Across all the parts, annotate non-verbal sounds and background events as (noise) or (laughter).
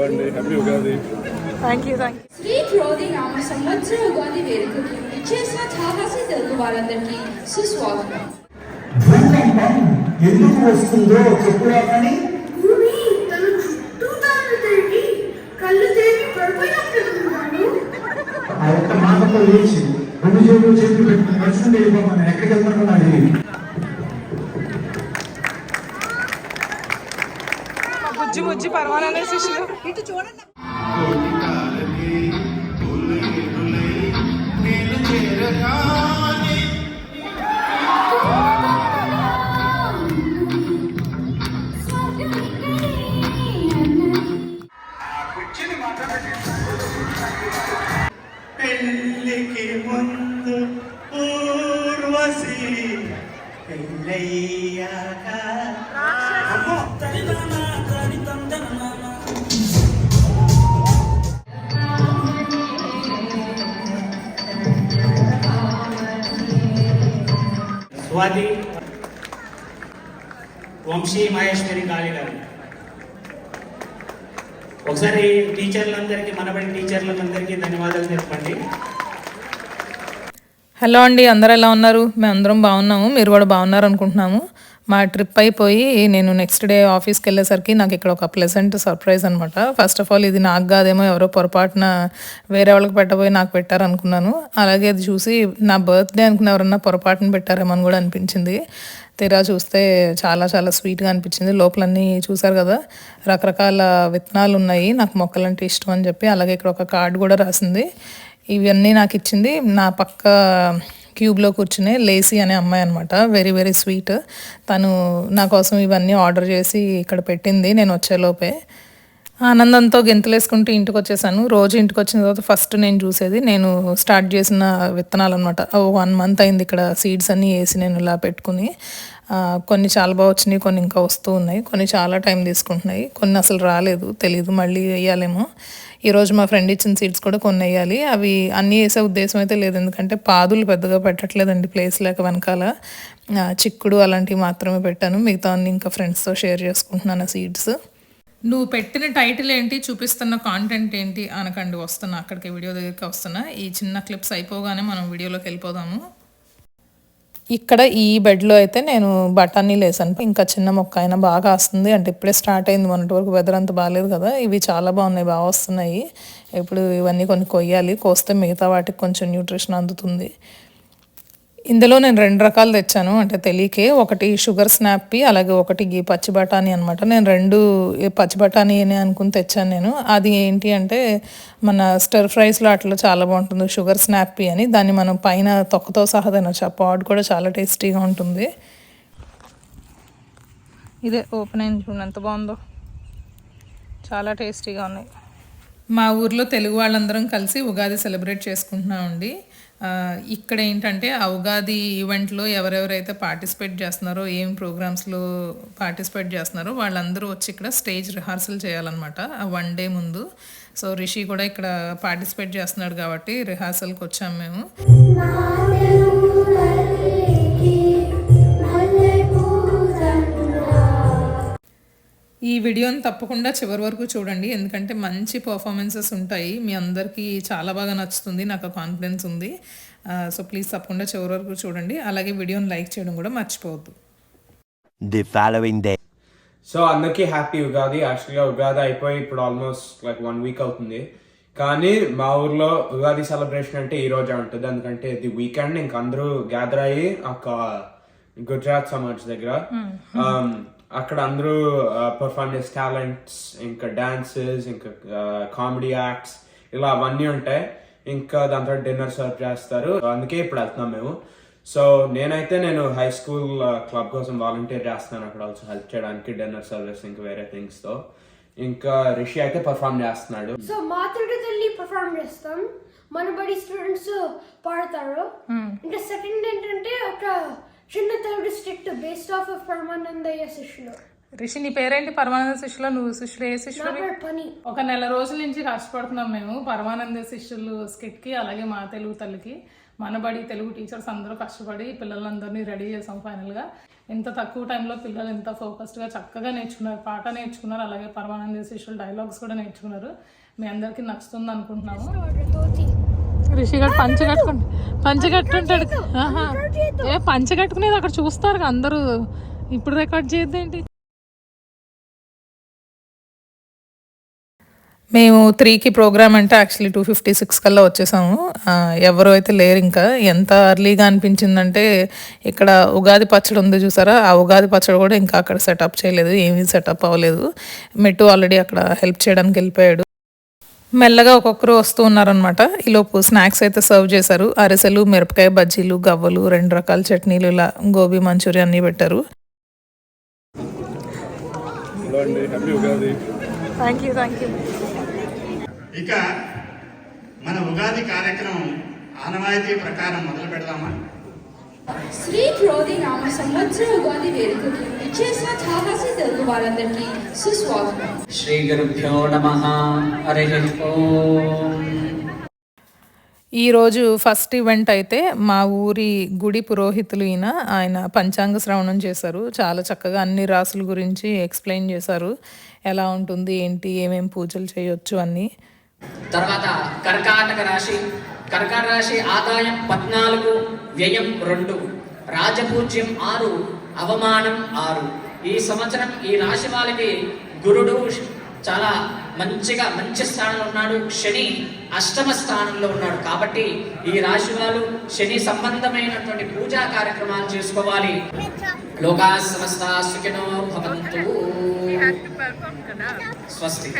అండి happy Ugadi thank you thank you Sri Krodhi నామ సంవత్సర ఉగాది వేడుకకి ఇచ్చేసిన చాలాసి తెలుగు వారందరికీ సుస్వాగతం. ఎందుకు వస్తుందో చెప్పురా కానీ ఆ ఒక్క మాటతో లేచి రెండు చేతులు చేతులు పెట్టుకుని నడుచుకుంటూ వెళ్ళిపోతాను ఎక్కడికి వెళ్తానో నాకు తెలియదు బుజ్జి బుజ్జి పరమానంద శిష్యులు ఇటు చూడండి పెళ్ళికి వంశీ మహేశ్వరి కాళీ గారు ఒకసారి టీచర్లందరికీ మనబడి టీచర్లందరికీ ధన్యవాదాలు చెప్పండి. హలో అండి అందరు ఎలా ఉన్నారు? మేము అందరం బాగున్నాము మీరు కూడా బాగున్నారు అనుకుంటున్నాము మా ట్రిప్ అయిపోయి నేను నెక్స్ట్ డే ఆఫీస్కి వెళ్ళేసరికి నాకు ఇక్కడ ఒక ప్లెజెంట్ సర్ప్రైజ్ అనమాట ఫస్ట్ ఆఫ్ ఆల్ ఇది నాకు కాదేమో ఎవరో పొరపాటున వేరే వాళ్ళకి పెట్టబోయి నాకు పెట్టారు అనుకున్నాను అలాగే అది చూసి నా బర్త్డే అనుకున్న ఎవరన్నా పొరపాటున పెట్టారేమో అని కూడా అనిపించింది. తీరా చూస్తే చాలా చాలా స్వీట్గా అనిపించింది. లోపలన్నీ చూసారు కదా రకరకాల విత్తనాలు ఉన్నాయి. నాకు మొక్కలంటే ఇష్టం అని చెప్పి అలాగే ఇక్కడ ఒక కార్డు కూడా రాసింది. ఇవన్నీ నాకు ఇచ్చింది. నా పక్క క్యూబ్లో కూర్చునే లేసీ అనే అమ్మాయి అనమాట వెరీ వెరీ స్వీట్. తను నా కోసం ఇవన్నీ ఆర్డర్ చేసి ఇక్కడ పెట్టింది. నేను వచ్చేలోపే ఆనందంతో గెంతులేసుకుంటూ ఇంటికి వచ్చేసాను రోజు ఇంటికి వచ్చిన తర్వాత ఫస్ట్ నేను చూసేది నేను స్టార్ట్ చేసిన విత్తనాలు అనమాట వన్ మంత్ అయింది ఇక్కడ సీడ్స్ అన్నీ వేసి నేను ఇలా పెట్టుకుని. కొన్ని చాలా బాగా వచ్చినాయి కొన్ని ఇంకా వస్తూ ఉన్నాయి. కొన్ని చాలా టైం తీసుకుంటున్నాయి. కొన్ని అసలు రాలేదు తెలియదు మళ్ళీ వేయాలేమో. ఈరోజు మా ఫ్రెండ్ ఇచ్చిన సీడ్స్ కూడా కొన్ని వేయాలి. అవి అన్నీ వేసే ఉద్దేశం అయితే లేదు. ఎందుకంటే పాదులు పెద్దగా పెట్టట్లేదండి ప్లేస్ లేక వెనకాల. చిక్కుడు అలాంటివి మాత్రమే పెట్టాను. మిగతా అన్ని ఇంకా ఫ్రెండ్స్తో షేర్ చేసుకుంటున్నాను సీడ్స్. నువ్వు పెట్టిన టైటిల్ ఏంటి? చూపిస్తున్న కాంటెంట్ ఏంటి? అనకండి వస్తున్నా. అక్కడికి వీడియో దగ్గరికి వస్తున్నా. ఈ చిన్న క్లిప్స్ అయిపోగానే మనం వీడియోలోకి వెళ్ళిపోదాము. ఇక్కడ ఈ బెడ్లో అయితే నేను బఠానీలు వేసాను ఇంకా చిన్న మొక్క అయినా బాగా వస్తుంది. అంటే ఇప్పుడే స్టార్ట్ అయింది. మొన్నటి వరకు వెదర్ అంత బాగాలేదు కదా. ఇవి చాలా బాగున్నాయి. బాగా వస్తున్నాయి. ఇప్పుడు ఇవన్నీ కొన్ని కొయ్యాలి. కోస్తే మిగతా వాటికి కొంచెం న్యూట్రిషన్ అందుతుంది. ఇందులో నేను రెండు రకాలు తెచ్చాను. అంటే తెలియకే ఒకటి షుగర్ స్నాప్పి అలాగే ఒకటి గీ పచ్చి బఠానీ అనమాట నేను రెండు పచ్చి బఠానీ అని అనుకుని తెచ్చాను నేను. అది ఏంటి అంటే మన స్టర్ ఫ్రైస్లో అట్లా చాలా బాగుంటుంది షుగర్ స్నాప్పి అని. దాన్ని మనం పైన తొక్కతో సహా తినొచ్చు. ఆ పాడ్ కూడా చాలా టేస్టీగా ఉంటుంది. ఇదే ఓపెన్ అయింది చూడండి ఎంత బాగుందో. చాలా టేస్టీగా ఉన్నాయి. మా ఊర్లో తెలుగు వాళ్ళందరం కలిసి ఉగాది సెలబ్రేట్ చేసుకుంటున్నామండి. ఇక్కడ ఏంటంటే అవగాది ఈవెంట్లో ఎవరెవరైతే పార్టిసిపేట్ చేస్తున్నారో ఏం ప్రోగ్రామ్స్లో పార్టిసిపేట్ చేస్తున్నారో వాళ్ళందరూ వచ్చి ఇక్కడ స్టేజ్ రిహార్సల్ చేయాలన్నమాట. ఆ వన్ డే ముందు. సో రిషి కూడా ఇక్కడ పార్టిసిపేట్ చేస్తున్నాడు కాబట్టి రిహార్సల్కి వచ్చాము మేము. ఈ వీడియోని తప్పకుండా చివరి వరకు చూడండి. ఎందుకంటే మంచి పర్ఫార్మెన్సెస్ ఉంటాయి. మీ అందరికీ చాలా బాగా నచ్చుతుంది. నాకు కాన్ఫిడెన్స్ ఉంది. సో ప్లీజ్ తప్పకుండా చివరి వరకు చూడండి. అలాగే వీడియోని లైక్ చేయడం కూడా మర్చిపోవద్దు. The following day. సో అందరికీ హ్యాపీ ఉగాది. యాక్చువల్గా ఉగాది అయిపోయి ఇప్పుడు ఆల్మోస్ట్ లైక్ వన్ వీక్ అవుతుంది. కానీ మా ఊర్లో ఉగాది సెలబ్రేషన్ అంటే ఈ రోజే ఉంటుంది. ఎందుకంటే ఇది వీకెండ్ ఇంక అందరూ గ్యాదర్ అయ్యి ఒక గుజరాత్ సమాజ్ దగ్గర um, అక్కడ అందరూ పర్ఫార్మ్ చేసే టాలెంట్స్ ఇంకా డాన్సెస్ ఇంకా కామెడీ యాక్ట్స్ ఇలా అవన్నీ ఉంటాయి. ఇంకా దాంతో డిన్నర్ సర్వ్ చేస్తారు. అందుకే ఇప్పుడు వెళ్తున్నాం మేము. సో నేనైతే నేను హై స్కూల్ క్లబ్ కోసం వాలంటీర్ చేస్తున్నాను. అక్కడ ఆల్సో హెల్ప్ చేయడానికి డిన్నర్ సర్వీస్ ఇంకా వేరే థింగ్స్తో. ఇంకా రిషి అయితే పర్ఫామ్ చేస్తున్నాడు. సో మాతృడి తల్లి పర్ఫామ్ చేస్తాం. మన బడి స్టూడెంట్స్ పాడతారు. ఇంకా సెకండ్ ఏంటంటే ఒక చిన్న Telugu strict based off off Paramanandayya శిష్యులు రిషి నీ పేరేంటి? పరమానంద శిష్యులో? నువ్వు శిష్యులు ఏ శిష్యులు పని. ఒక నెల రోజుల నుంచి కష్టపడుతున్నాం మేము. పరమానంద శిష్యులు స్కిట్కి అలాగే మా తెలుగు తల్లికి. మనబడి తెలుగు టీచర్స్ అందరూ కష్టపడి పిల్లలందరినీ రెడీ చేసాం ఫైనల్గా. ఇంత తక్కువ టైంలో పిల్లలు ఎంత ఫోకస్డ్గా చక్కగా నేర్చుకున్నారు. పాట నేర్చుకున్నారు అలాగే పరమానంద శిష్యులు డైలాగ్స్ కూడా నేర్చుకున్నారు. మీ అందరికీ నచ్చుతుంది అనుకుంటున్నాము. రిషి గారు పంచ కట్టుకుంటు పంచ కట్టుంటాడు. ఏ పంచ కట్టుకునేది అక్కడ చూస్తారు అందరూ. ఇప్పుడు రికార్డ్ చేద్దేంటి? మేము త్రీకి ప్రోగ్రామ్ అంటే యాక్చువల్లీ టూ ఫిఫ్టీ సిక్స్ కల్లా వచ్చేసాము. ఎవరు అయితే లేరు ఇంకా. ఎంత అర్లీగా అనిపించిందంటే ఇక్కడ ఉగాది పచ్చడి ఉంది చూసారా? ఆ ఉగాది పచ్చడి కూడా ఇంకా అక్కడ సెటప్ చేయలేదు. ఏమీ సెటప్ అవ్వలేదు. మెట్టు ఆల్రెడీ అక్కడ హెల్ప్ చేయడానికి వెళ్ళిపోయాడు. మెల్లగా ఒక్కొక్కరు వస్తూ ఉన్నారనమాట ఈలోపు స్నాక్స్ అయితే సర్వ్ చేశారు. అరిసెలు మిరపకాయ బజ్జీలు గవ్వలు రెండు రకాల చట్నీలు ఇలా గోబీ మంచూరియా అన్నీ పెట్టారు. ఇక మన ఉగాది కార్యక్రమం ఆనవాయితీ ప్రకారం మొదలు పెడదామా? శ్రీ క్రోధి నామ సంవత్సర ఉగాది వేడుకకి విచ్చేసిన చాలాసి తెలుగు వారందరికీ సుస్వాగతం. శ్రీ గురుభ్యో నమ. హరి ఈరోజు ఫస్ట్ ఈవెంట్ అయితే మా ఊరి గుడి పురోహితులు ఈయన ఆయన పంచాంగ శ్రవణం చేశారు. చాలా చక్కగా అన్ని రాసుల గురించి ఎక్స్ప్లెయిన్ చేశారు. ఎలా ఉంటుంది ఏంటి ఏమేం పూజలు చేయొచ్చు అన్నీ. తర్వాత కర్కాటక రాశి కర్కాటక రాశి ఆదాయం పద్నాలుగు వ్యయం రెండు రాజపూజ్యం ఆరు అవమానం ఆరు. ఈ సంవత్సరం ఈ రాశి వాళ్ళకి గురుడు చాలా మంచిగా మంచి స్థానంలో ఉన్నాడు. శని అష్టమ స్థానంలో ఉన్నాడు. కాబట్టి ఈ రాశి వాళ్ళు శని సంబంధమైనటువంటి పూజా కార్యక్రమాలు చేసుకోవాలి. లోకా సమస్త సుఖినో భవంతు. స్వస్తి.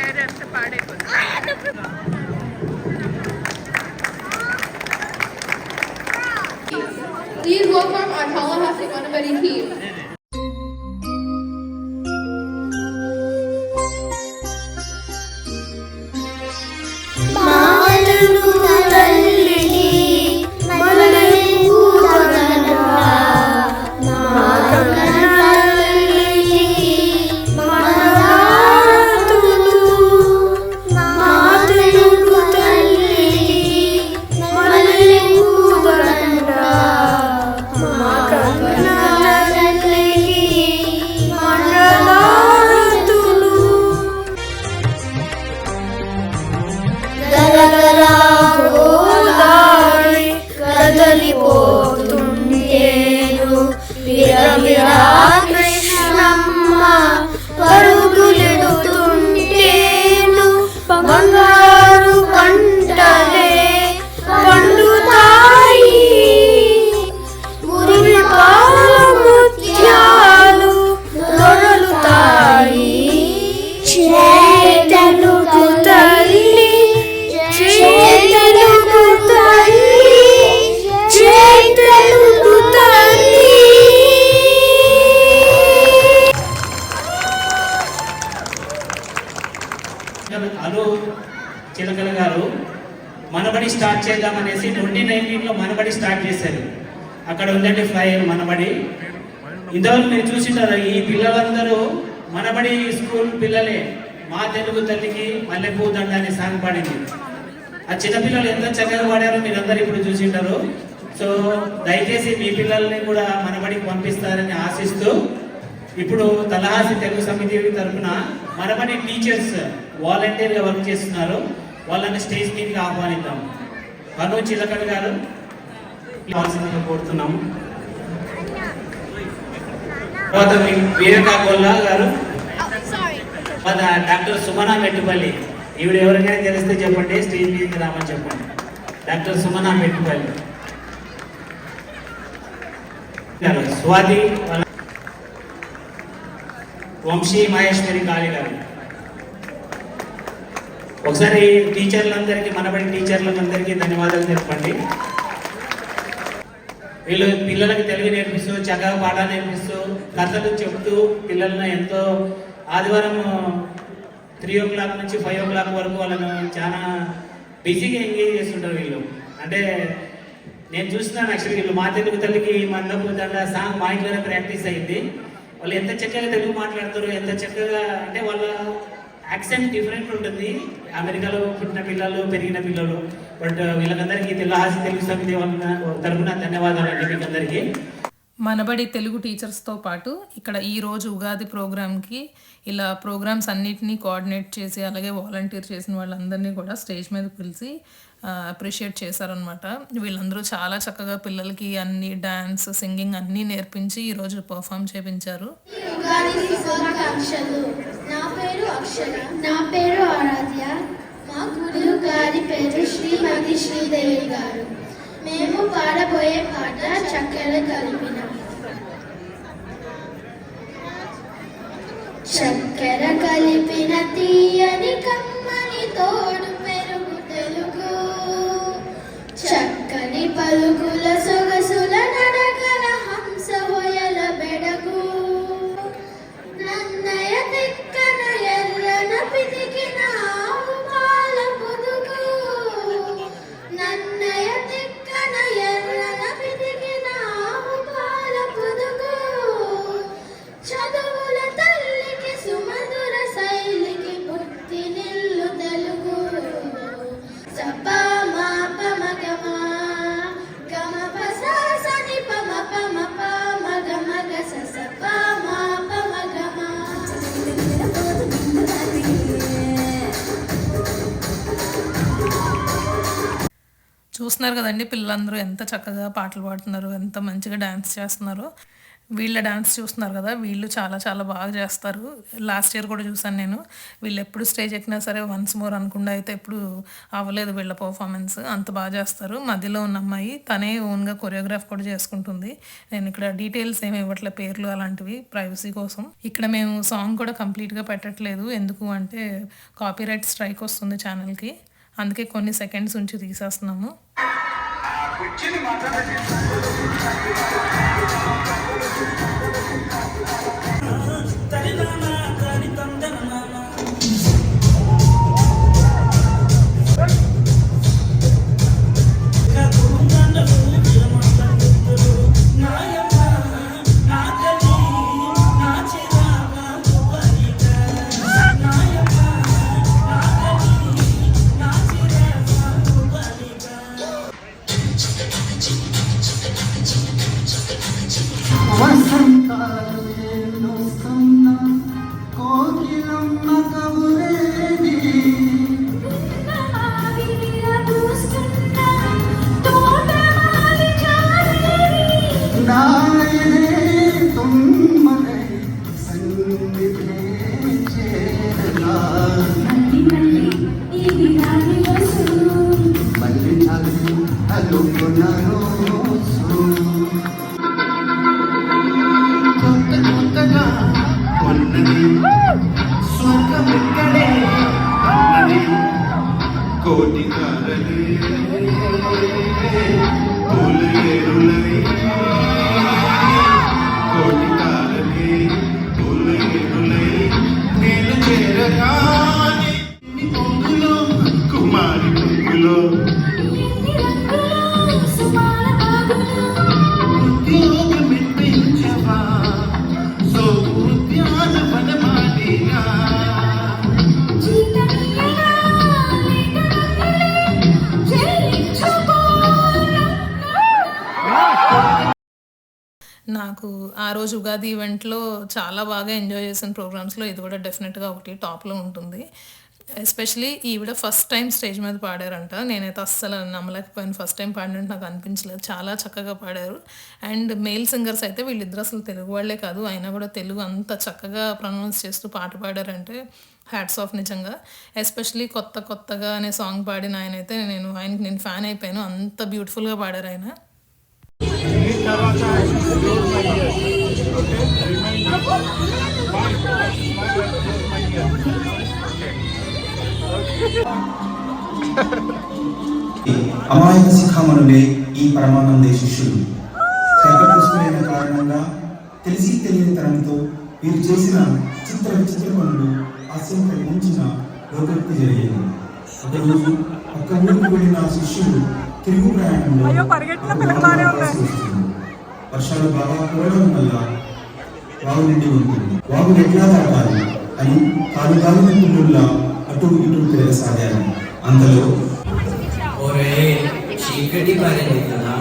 Please welcome our Tallahassee Manabari team. అక్కడ ఉందండి మనబడి ఇంతవరకు మీరు చూసింటారు ఈ పిల్లలందరూ మనబడి స్కూల్ పిల్లలే మా తెలుగు తల్లికి మల్లెపూ దండ అనే సాంగ్ పాడింది. ఆ చిన్నపిల్లలు ఎంత చక్కగా పాడారో మీరందరూ ఇప్పుడు చూసింటారు. సో దయచేసి మీ పిల్లల్ని కూడా మనబడికి పంపిస్తారని ఆశిస్తూ ఇప్పుడు తలహాసి తెలుగు సమితి తరఫున మనబడి టీచర్స్ వాలంటీర్గా వర్క్ చేస్తున్నారు. వాళ్ళని స్టేజ్ మీదకి ఆహ్వానిద్దాం. అను చిలకడ్ గారు. కోరుతున్నాము. తర్వాత గొల్లా గారు. తర్వాత డాక్టర్ సుమన మెట్టుపల్లి. ఈవిడ ఎవరికైనా తెలిస్తే చెప్పండి స్టేజ్ మీదకి రామని చెప్పండి. డాక్టర్ సుమన మెట్టుపల్లి. స్వాతి వంశీ మహేశ్వరి కాళీ గారు. ఒకసారి టీచర్లందరికీ మనబడి టీచర్లందరికీ ధన్యవాదాలు చెప్పండి. వీళ్ళు పిల్లలకి తెలుగు నేర్పిస్తూ చక్కగా పాఠాలు నేర్పిస్తూ కథలు చెప్తూ పిల్లలను ఎంతో ఆదివారం త్రీ ఓ క్లాక్ నుంచి ఫైవ్ ఓ క్లాక్ వరకు వాళ్ళను చాలా బిజీగా ఎంగేజ్ చేస్తుంటారు వీళ్ళు. అంటే నేను చూస్తున్నాను యాక్చువల్లీ వీళ్ళు మా తెలుగు తల్లికి మందపు దండ సాంగ్ మా ఇంట్లోనే ప్రాక్టీస్ అయింది. వాళ్ళు ఎంత చక్కగా తెలుగు మాట్లాడతారు ఎంత చక్కగా అంటే వాళ్ళ యాక్సెంట్ డిఫరెంట్ ఉంటుంది. అమెరికాలో పుట్టిన పిల్లలు పెరిగిన పిల్లలు. బట్ uh, వీళ్ళకందరికీ తెల్లహాసి తెలుగు సమితి వాళ్ళ ధన్యవాదాలు అండి మీకందరికీ. మనబడి తెలుగు టీచర్స్తో పాటు ఇక్కడ ఈ రోజు ఉగాది ప్రోగ్రామ్కి ఇలా ప్రోగ్రామ్స్ అన్నిటినీ కోఆర్డినేట్ చేసి అలాగే వాలంటీర్ చేసిన వాళ్ళందరినీ కూడా స్టేజ్ మీద పిలిచి అప్రిషియేట్ చేశారనమాట వీళ్ళందరూ చాలా చక్కగా పిల్లలకి అన్ని డ్యాన్స్ సింగింగ్ అన్నీ నేర్పించి ఈరోజు పర్ఫామ్ చేపించారు. నా పేరు అక్షర నా పేరు ఆరాధ్య మా గురువు గారి పేరు శ్రీమతి శ్రీదేవి గారు మేము పాడబోయే పాట చక్కెర కలిపిన చక్కెర కలిపిన తీయని కమ్మని Algo చూస్తున్నారు కదండి పిల్లలందరూ ఎంత చక్కగా పాటలు పాడుతున్నారు ఎంత మంచిగా డ్యాన్స్ చేస్తున్నారు. వీళ్ళ డ్యాన్స్ చూస్తున్నారు కదా వీళ్ళు చాలా చాలా బాగా చేస్తారు. లాస్ట్ ఇయర్ కూడా చూసాను నేను. వీళ్ళు ఎప్పుడు స్టేజ్ ఎక్కినా సరే వన్స్ మోర్ అనుకుండా అయితే ఎప్పుడు అవ్వలేదు వీళ్ళ పర్ఫార్మెన్స్. అంత బాగా చేస్తారు. మధ్యలో ఉన్న అమ్మాయి తనే ఓన్గా కొరియోగ్రాఫ్ కూడా చేసుకుంటుంది. నేను ఇక్కడ డీటెయిల్స్ ఏమి ఇవ్వట్లే పేర్లు అలాంటివి ప్రైవసీ కోసం. ఇక్కడ మేము సాంగ్ కూడా కంప్లీట్గా పెట్టట్లేదు. ఎందుకు అంటే కాపీరైట్ స్ట్రైక్ వస్తుంది ఛానల్కి. అందుకే కొన్ని సెకండ్స్ ఉంచి తీసేస్తున్నాము. నాకు ఆ రోజు ఉగాది ఈవెంట్లో చాలా బాగా ఎంజాయ్ చేసిన ప్రోగ్రామ్స్లో ఇది కూడా డెఫినెట్గా ఒకటి టాప్లో ఉంటుంది. ఎస్పెషలీ ఈవిడ ఫస్ట్ టైం స్టేజ్ మీద పాడారంట. నేనైతే అస్సలు నమ్మలేకపోయాను ఫస్ట్ టైం పాడినట్టు నాకు అనిపించలేదు. చాలా చక్కగా పాడారు. అండ్ మేల్ సింగర్స్ అయితే వీళ్ళిద్దరు అసలు తెలుగు వాళ్ళే కాదు. అయినా కూడా తెలుగు అంత చక్కగా ప్రొనౌన్స్ చేస్తూ పాట పాడారంటే హ్యాట్స్ ఆఫ్ నిజంగా. ఎస్పెషలీ కొత్త కొత్తగా అనే సాంగ్ పాడిన ఆయన అయితే నేను ఆయనకి నేను ఫ్యాన్ అయిపోయాను. అంత బ్యూటిఫుల్గా పాడారు ఆయన. అమాయక శిఖామణులే ఈ పరమానందే శిష్యులు శంకరకృష్ణులైన కారణంగా తెలిసి తెలియని తరంతో వీరు చేసిన చిత్ర విచిత్ర పనులు హాస్యం కలిగించిన లోకక్తి జరిగింది. ఒకరోజు ఒక్క ఊరికి వెళ్ళిన శిష్యుడు తిరుగు ప్రయాణంలో. వర్షాలు బాగా కురవడం వల్ల వాగు నిండి ఉంటుంది వాగు ఎట్లా దాటాలి అని కాలు కాలు పిల్లుల్లా అటు ఇటు తిరగసాగాను అంతలో ఒరే చీకటి పడింది కదా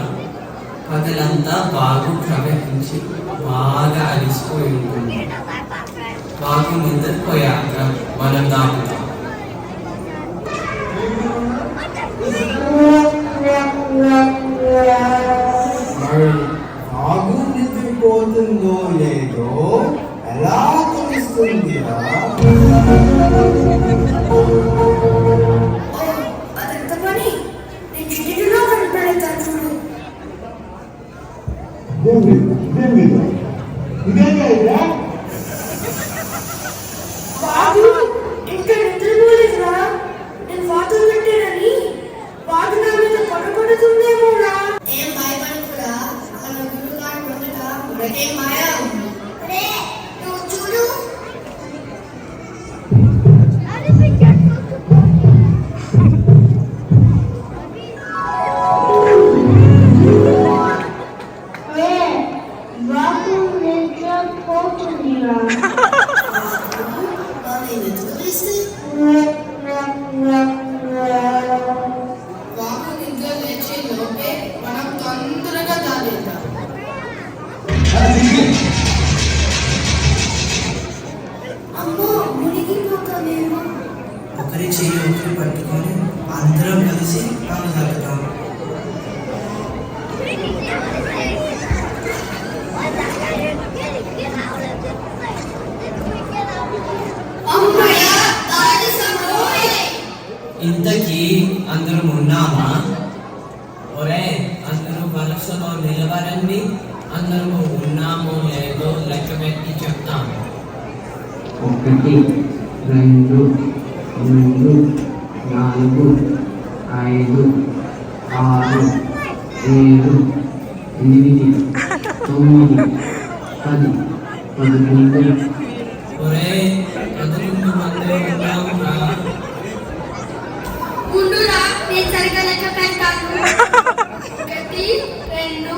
పగలంతా బాగు ప్రవహించి బాగా అలిసిపోయి ఉంటుంది బాగు నిద్రపోయాక మనం దాటుతాం మరి ఎలా ఇదేం ఇదేం బాబు ఇంకా చెయ్యి ఒకరి పట్టుకొని అందరం కలిసి మనం జరుగుతాం అమ్మయ్య దాటేసామోయ్ ఇంతకీ అందరం ఉన్నామా ఒరే అందరూ వరుసలో నిలబడండి అందరూ ఉన్నామో లేదో లెక్క పెట్టి చెప్తాం ఒకటి రెండు మూడు నాలుగు ఐదు ఆరు ఏడు ఎనిమిది తొమ్మిది పది. పదకొండు మంది నేను సరిగ్గా లెక్క (laughs) ఒకటి రెండు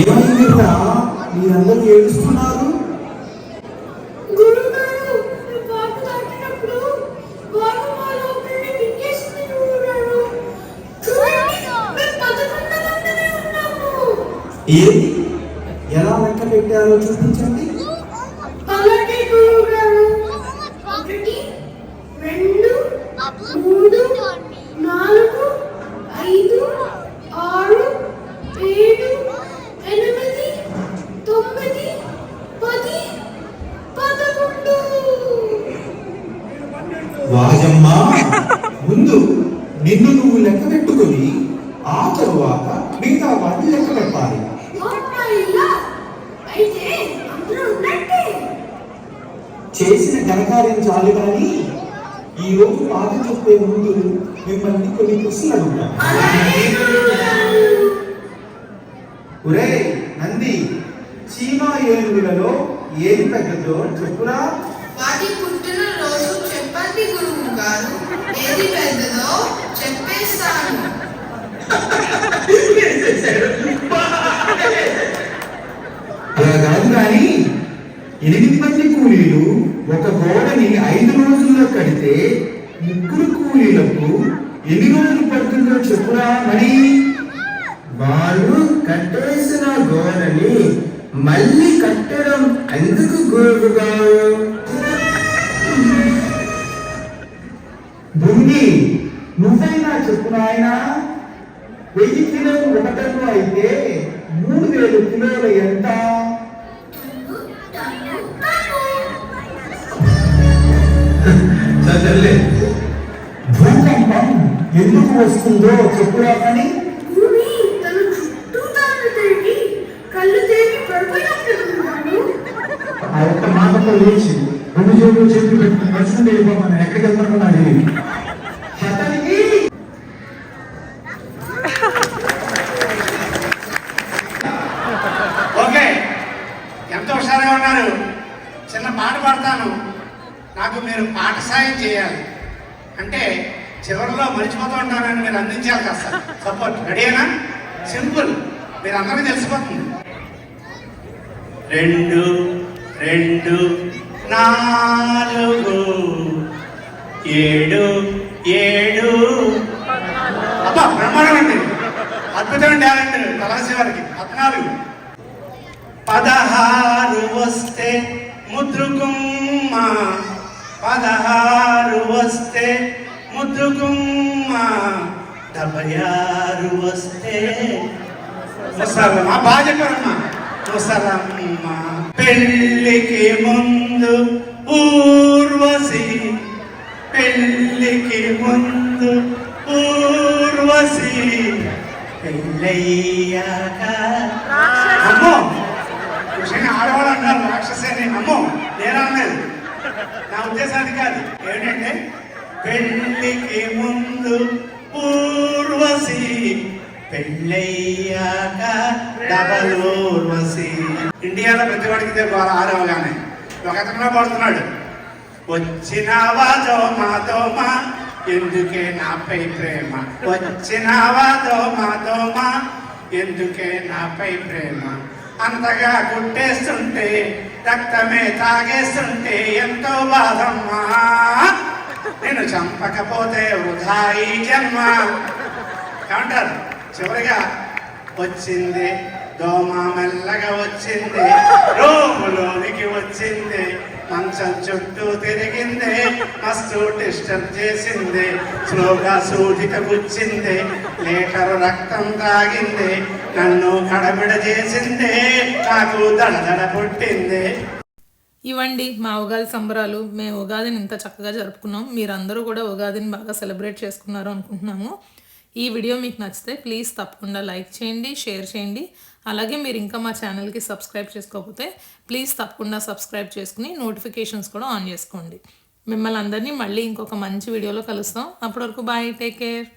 ఏమైంది మీరందరూ ఏడుస్తున్నారు గురుగారు మేము బాబు దాటినప్పుడు బాబు మా లోపలిని మింగేసింది గురుగారు చూడండి మేము పదకొండు మందిమే ఉన్నాము ఏది ఎలా లెక్క పెట్టారో చూపించండి అలాగే గురుగారు ఒకటి రెండు మూడు నాలుగు ఐదు ఆరు ఏడు ఎనిమిది తొమ్మిది పది పదకొండు వాజమ్మ ముందు నిన్ను నువ్వు లెక్క పెట్టుకొని ఆ తరువాత మిగతా వాటిని లెక్క పెట్టాలి అమ్మయ్యా! అయితే అందరూ ఉన్నట్టే చేసిన ఘనకార్యం చాలు కానీ ఈ రోజు పాట చెప్పే ముందు మిమ్మల్ని కొన్ని ప్రశ్నలు అడుగుతాను ఒరే నంది చీమా ఏనుగులలో ఏది పెద్దదో చెప్పురా. వాటి పుట్టిన రోజు చెప్పండి గురువు గారు ఏది పెద్దదో చెప్పేస్తాను. అలా కాదు కానీ ఎనిమిది మంది కూలీలు ఒక గోడని ఐదు రోజుల్లో కడితే ముగ్గురు కూలీలకు ఎన్ని రోజులు పడుతుందో చెప్పురా మరి? వాళ్ళు కట్టేసిన గోడని మళ్ళీ కట్టడం ఎందుకు గోడుగా భూమి నువ్వైనా చెప్పు నాయనా. వెయ్యి కిలోలు ఒక అయితే వస్తుందో చెప్పురా కానీ. ఆ యొక్క మాటతో లేచి రెండు చేతులు చేతులు పెట్టుకుని నడుచుకుంటే వెళ్ళిపోతాను ఎక్కడికి వెళ్తాను అది నాలుగు ఏడు ఏడు. అబ్బా బ్రహ్మాండం అండి. అద్భుతమైన టాలెంట్ కళాశి వారికి. పద్నాలుగు. పదహారు వస్తే ముద్రుకుమ్మ పదహారు వస్తే ముద్దుగుమ్మ డెబ్బై ఆరు వస్తే ముసలమ్మ బాగా చెప్పారమ్మా. ముసలమ్మ పెళ్ళికి ముందు ఊర్వశి. పెళ్ళికి ముందు ఊర్వశి. పెళ్ళయ్యాక. అమ్మో! నిజంగా ఆడవాళ్ళు అన్నారు రాక్షసేని. అమ్మో! నేనన్నది నా ఉద్దేశం కాదు ఏంటంటే పెళ్ళికి ముందు ఊర్వశి. పెళ్ళయ్యాక డబల్ ఊర్వశి. ఇండియాలో ప్రతి వాడికి ఇదే ఆడవగానే ఒక అతను పడుతున్నాడు. వచ్చినావా దోమా దోమా ఎందుకే నాపై ప్రేమ? వచ్చినావా దోమా దోమా ఎందుకే నాపై ప్రేమ? అంతగా గుట్టేస్తుంటే రక్తమే తాగేస్తుంటే ఎంతో బాధమ్మా. నేను చంపకపోతే వృధా ఈ జన్మ. ఏమంటారు? చివరిగా వచ్చింది దోమ మెల్లగా వచ్చింది. రూములోనికి వచ్చింది. మంచం చుట్టూ తిరిగింది. మస్తు డిస్టర్బ్ చేసింది. స్లోగా సూటిక గుచ్చింది. లీటరు రక్తం తాగింది. నన్ను కడబిడ చేసింది. నాకు దడదడ పుట్టింది. ఇవండి మా ఉగాది సంబరాలు. మేము ఉగాదిని ఇంత చక్కగా జరుపుకున్నాం. మీరందరూ కూడా ఉగాదిని బాగా సెలబ్రేట్ చేసుకున్నారు అనుకుంటున్నాము. ఈ వీడియో మీకు నచ్చితే ప్లీజ్ తప్పకుండా లైక్ చేయండి షేర్ చేయండి. అలాగే మీరు ఇంకా మా ఛానల్కి సబ్స్క్రైబ్ చేసుకోకపోతే ప్లీజ్ తప్పకుండా సబ్స్క్రైబ్ చేసుకుని నోటిఫికేషన్స్ కూడా ఆన్ చేసుకోండి. మిమ్మల్ని అందరినీ మళ్ళీ ఇంకొక మంచి వీడియోలో కలుస్తాం. అప్పటి వరకు బాయ్ టేక్ కేర్.